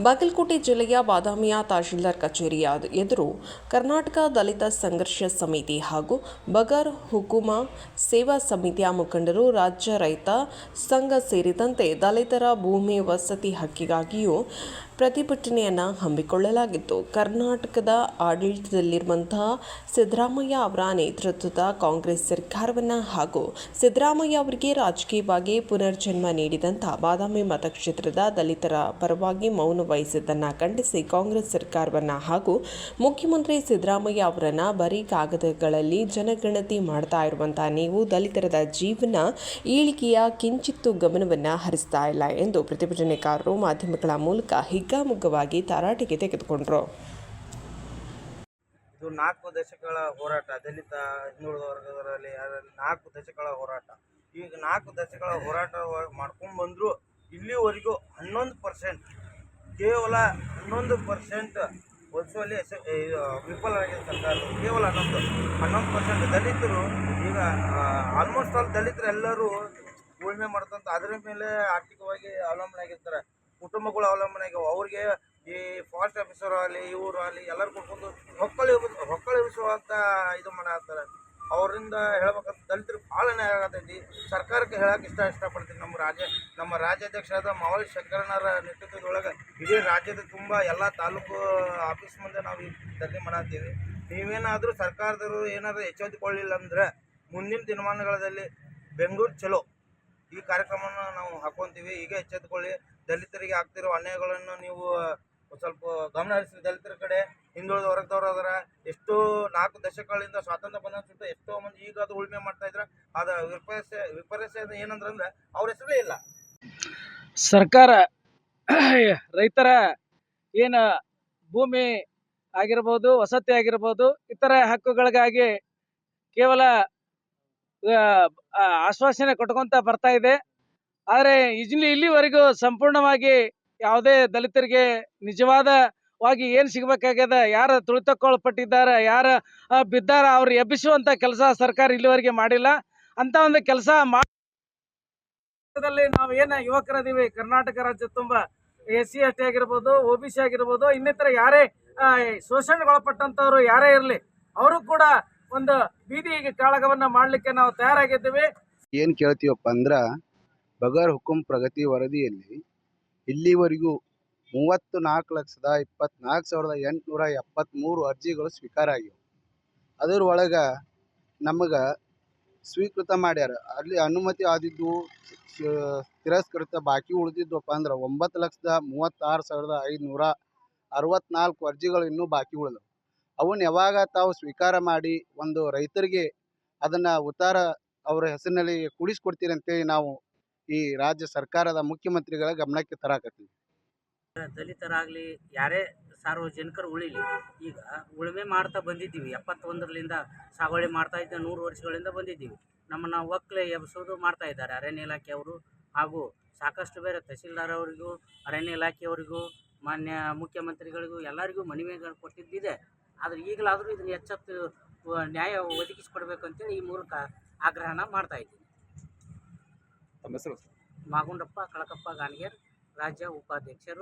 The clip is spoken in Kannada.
ಬಾಗಲಕೋಟೆ ಜಿಲ್ಲೆಯ ಬಾದಾಮಿಯ ತಹಶೀಲ್ದಾರ್ ಕಚೇರಿಯ ಎದುರು ಕರ್ನಾಟಕ ದಲಿತ ಸಂಘರ್ಷ ಸಮಿತಿ ಹಾಗೂ ಬಗರ್ ಹುಕುಮ ಸೇವಾ ಸಮಿತಿಯ ಮುಖಂಡರು ರಾಜ್ಯ ರೈತ ಸಂಘ ಸೇರಿದಂತೆ ದಲಿತರ ಭೂಮಿ ವಸತಿ ಹಕ್ಕಿಗಾಗಿಯೂ ಪ್ರತಿಭಟನೆಯನ್ನು ಹಮ್ಮಿಕೊಳ್ಳಲಾಗಿತ್ತು. ಕರ್ನಾಟಕದ ಆಡಳಿತದಲ್ಲಿರುವಂತಹ ಸಿದ್ದರಾಮಯ್ಯ ಅವರ ನೇತೃತ್ವದ ಕಾಂಗ್ರೆಸ್ ಸರ್ಕಾರವನ್ನು ಹಾಗೂ ಸಿದ್ದರಾಮಯ್ಯ ಅವರಿಗೆ ರಾಜಕೀಯವಾಗಿ ಪುನರ್ಜನ್ಮ ನೀಡಿದಂಥ ಬಾದಾಮಿ ಮತಕ್ಷೇತ್ರದ ದಲಿತರ ಪರವಾಗಿ ಮೌನ ವಹಿಸಿದ್ದನ್ನು ಖಂಡಿಸಿ ಕಾಂಗ್ರೆಸ್ ಸರ್ಕಾರವನ್ನು ಹಾಗೂ ಮುಖ್ಯಮಂತ್ರಿ ಸಿದ್ದರಾಮಯ್ಯ ಅವರನ್ನು ಬರೀ ಕಾಗದಗಳಲ್ಲಿ ಜನಗಣತಿ ಮಾಡ್ತಾ ಇರುವಂತಹ ನೀವು ದಲಿತರದ ಜೀವನ ಏಳಿಗೆಯ ಕಿಂಚಿತ್ತು ಗಮನವನ್ನು ಹರಿಸ್ತಾ ಇಲ್ಲ ಎಂದು ಪ್ರತಿಭಟನೆಕಾರರು ಮಾಧ್ಯಮಗಳ ಮೂಲಕ ಹಿಗ್ಗಾಮುಗ್ಗವಾಗಿ ತರಾಟೆಗೆ ತೆಗೆದುಕೊಂಡರು. ಇದು ನಾಲ್ಕು ದಶಕಗಳ ಹೋರಾಟ, ದಲಿತ ಹಿಂದುಳಿದ ಅದರಲ್ಲಿ ನಾಲ್ಕು ದಶಕಗಳ ಹೋರಾಟ. ಈಗ ನಾಲ್ಕು ದಶಕಗಳ ಹೋರಾಟ ಮಾಡ್ಕೊಂಡು ಬಂದರೂ ಇಲ್ಲಿವರೆಗೂ ಹನ್ನೊಂದು ಪರ್ಸೆಂಟ್ ಕೇವಲ ಹನ್ನೊಂದು ಪರ್ಸೆಂಟ್ ಒಲಿಸುವಲ್ಲಿ ಯಶ ಇದು ವಿಫಲವಾಗಿದೆ ಸರ್ಕಾರ ಕೇವಲ ಹನ್ನೊಂದು. ಹನ್ನೊಂದು ಪರ್ಸೆಂಟ್ ದಲಿತರು ಈಗ ಆಲ್ಮೋಸ್ಟ್ ಆಲ್ ದಲಿತರು ಎಲ್ಲರೂ ಉಳುಮೆ ಮಾಡ್ತಂತ ಅದರ ಮೇಲೆ ಆರ್ಥಿಕವಾಗಿ ಅವಲಂಬನೆ ಆಗಿರ್ತಾರೆ. ಕುಟುಂಬಗಳು ಅವಲಂಬನೆ ಆಗಿವೆ. ಅವ್ರಿಗೆ ಈ ಫಾರೆಸ್ಟ್ ಆಫೀಸರ್ ಆಗಲಿ, ಇವರು ಆಗಲಿ ಎಲ್ಲರೂ ಕೊಟ್ಕೊಂಡು ಹೊಕ್ಕಳು ಹೊಕ್ಕಳಿ ಅಂತ ಇದು ಮಾಡತ್ತಾರೆ ಅವರಿಂದ ಹೇಳ್ಬೇಕಂತ ದಲಿತರು ಭಾಳ ನ್ಯಾಯ ಆಗತೈತಿ. ಸರ್ಕಾರಕ್ಕೆ ಹೇಳಕ್ಕೆ ಇಷ್ಟ ಇಷ್ಟಪಡ್ತೀನಿ. ನಮ್ಮ ರಾಜ್ಯ, ನಮ್ಮ ರಾಜ್ಯಾಧ್ಯಕ್ಷರಾದ ಮಾವಳಿ ಶಂಕರಣ್ಣರ ನೇತೃತ್ವದೊಳಗೆ ಇಡೀ ರಾಜ್ಯದ ತುಂಬ ಎಲ್ಲ ತಾಲೂಕು ಆಫೀಸ್ ಮುಂದೆ ನಾವು ಈ ಧರಣಿ ಮಾಡತ್ತೀವಿ. ನೀವೇನಾದರೂ ಸರ್ಕಾರದವರು ಏನಾದರೂ ಎಚ್ಚೆತ್ತುಕೊಳ್ಳಿಲ್ಲ ಅಂದ್ರೆ ಮುಂದಿನ ದಿನಮಾನಗಳಲ್ಲಿ ಬೆಂಗಳೂರು ಚಲೋ. ಈ ಕಾರ್ಯಕ್ರಮವನ್ನು ನಾವು ಹಾಕೊಂತೀವಿ. ಈಗ ಎಚ್ಚೆತ್ತುಕೊಳ್ಳಿ. ದಲಿತರಿಗೆ ಆಗ್ತಿರೋ ಅನ್ಯಾಯಗಳನ್ನು ನೀವು ಸ್ವಲ್ಪ ಗಮನ ಹರಿಸಿ. ದಲಿತರ ಕಡೆ ಹಿಂದುಳಿದ ವರ್ಗದವ್ರು ಅದರ. ಎಷ್ಟೋ ನಾಲ್ಕು ದಶಕಗಳಿಂದ ಸ್ವಾತಂತ್ರ್ಯ ಬಂದ ಸುತ್ತ ಎಷ್ಟೋ ಮಂದಿ ಈಗ ಅದು ಉಳುಮೆ ಮಾಡ್ತಾ ಇದ್ರ ಅದ ವಿಪರ್ಯಸ ವಿಪರ್ಯಸ ಏನಂದ್ರೆ ಅವ್ರ ಹೆಸರೇ ಇಲ್ಲ. ಸರ್ಕಾರ ರೈತರ ಏನು ಭೂಮಿ ಆಗಿರ್ಬೋದು, ವಸತಿ ಆಗಿರ್ಬೋದು, ಇತರ ಹಕ್ಕುಗಳಿಗಾಗಿ ಕೇವಲ ಆಶ್ವಾಸನೆ ಕೊಟ್ಕೊಂತ ಬರ್ತಾ ಇದೆ. ಆದರೆ ಇಲ್ಲಿ ಇಲ್ಲಿವರೆಗೂ ಸಂಪೂರ್ಣವಾಗಿ ಯಾವುದೇ ದಲಿತರಿಗೆ ನಿಜವಾದವಾಗಿ ಏನು ಸಿಗ್ಬೇಕಾಗ್ಯದ? ಯಾರು ತುಳಿತಕ್ಕೊಳಪಟ್ಟಿದ್ದಾರೆ? ಯಾರು ಬಿದ್ದಾರ? ಅವ್ರು ಎಬ್ಬಿಸುವಂಥ ಕೆಲಸ ಸರ್ಕಾರ ಇಲ್ಲಿವರೆಗೆ ಮಾಡಿಲ್ಲ. ಅಂತ ಒಂದು ಕೆಲಸ ಮಾಡಿ ನಾವು ಏನು ಯುವಕರದೀವಿ? ಕರ್ನಾಟಕ ರಾಜ್ಯ ತುಂಬ ಎಸ್ ಸಿ ಎಸ್ ಟಿ ಆಗಿರ್ಬೋದು ಒ ಬಿ ಸಿ ಆಗಿರ್ಬೋದು, ಇನ್ನಿತರ ಯಾರೇ ಶೋಷಣೆಗೊಳಪಟ್ಟಂಥವ್ರು ಯಾರೇ ಇರಲಿ, ಅವರು ಕೂಡ ಒಂದು ಬೀದಿ ಕಾಳಗವನ್ನ ಮಾಡ್ಲಿಕ್ಕೆ ನಾವು ತಯಾರಾಗಿದ್ದೀವಿ. ಏನು ಕೇಳ್ತೀವಪ್ಪ ಅಂದ್ರೆ, ಬಗರ್ ಹುಕುಂ ಪ್ರಗತಿ ವರದಿಯಲ್ಲಿ ಇಲ್ಲಿವರೆಗೂ ಮೂವತ್ತು ನಾಲ್ಕು ಲಕ್ಷದ ಇಪ್ಪತ್ನಾಲ್ಕು ಸಾವಿರದ ಎಂಟುನೂರ ಎಪ್ಪತ್ತ್ಮೂರು ಅರ್ಜಿಗಳು ಸ್ವೀಕಾರ ಆಗಿವೆ ಅದರ ಒಳಗೆ ನಮಗೆ ಸ್ವೀಕೃತ ಮಾಡ್ಯಾರ. ಅಲ್ಲಿ ಅನುಮತಿ ಆದಿದ್ದು ತಿರಸ್ಕೃತ ಬಾಕಿ ಉಳಿದಿದ್ದಪ್ಪ ಅಂದ್ರೆ ಒಂಬತ್ತು ಲಕ್ಷದ ಮೂವತ್ತಾರು ಸಾವಿರದ ಐದುನೂರ ಅರವತ್ನಾಲ್ಕು ಅರ್ಜಿಗಳು ಇನ್ನೂ ಬಾಕಿ ಉಳಿದವು. ಅವನ್ನ ಯಾವಾಗ ತಾವು ಸ್ವೀಕಾರ ಮಾಡಿ ಒಂದು ರೈತರಿಗೆ ಅದನ್ನು ಉತ್ತಾರ ಅವರ ಹೆಸರಿನಲ್ಲಿ ಕೂಡಿಸ್ಕೊಡ್ತೀರಂತೇಳಿ ನಾವು ಈ ರಾಜ್ಯ ಸರ್ಕಾರದ ಮುಖ್ಯಮಂತ್ರಿಗಳ ಗಮನಕ್ಕೆ ತರಾಕತ್ತೀವಿ. ದಲಿತರಾಗಲಿ ಯಾರೇ ಸಾರ್ವಜನಿಕರು ಉಳಿಲಿ ಈಗ ಉಳುಮೆ ಮಾಡ್ತಾ ಬಂದಿದ್ದೀವಿ. ಎಪ್ಪತ್ತೊಂದರಲಿಂದ ಸಾಗುವಳಿ ಮಾಡ್ತಾ ಇದ್ದ ನೂರು ವರ್ಷಗಳಿಂದ ಬಂದಿದ್ದೀವಿ. ನಮ್ಮನ್ನು ಒಕ್ಕಲೆ ಎಬ್ಸೋದು ಮಾಡ್ತಾ ಇದ್ದಾರೆ. ಅರಣ್ಯ ಇಲಾಖೆಯವರು ಹಾಗೂ ಸಾಕಷ್ಟು ಬೇರೆ ತಹಸೀಲ್ದಾರ್ ಅವರಿಗೂ ಅರಣ್ಯ ಇಲಾಖೆಯವರಿಗೂ ಮಾನ್ಯ ಮುಖ್ಯಮಂತ್ರಿಗಳಿಗೂ ಎಲ್ಲರಿಗೂ ಮನವಿಗಳು ಕೊಟ್ಟಿದ್ದಿದೆ. ಆದರೆ ಈಗಲಾದರೂ ಇದನ್ನು ಎಚ್ಚೆತ್ತು ನ್ಯಾಯ ಒದಗಿಸಿಕೊಡ್ಬೇಕು ಅಂತೇಳಿ ಈ ಮೂಲಕ ಆಗ್ರಹನ ಮಾಡ್ತಾ ಇದ್ದೀನಿ ಮಾಗುಂಡಪ್ಪ ಕಳಕಪ್ಪ ಗಾಣಿಗೇರ್ ರಾಜ್ಯ ಉಪಾಧ್ಯಕ್ಷರು.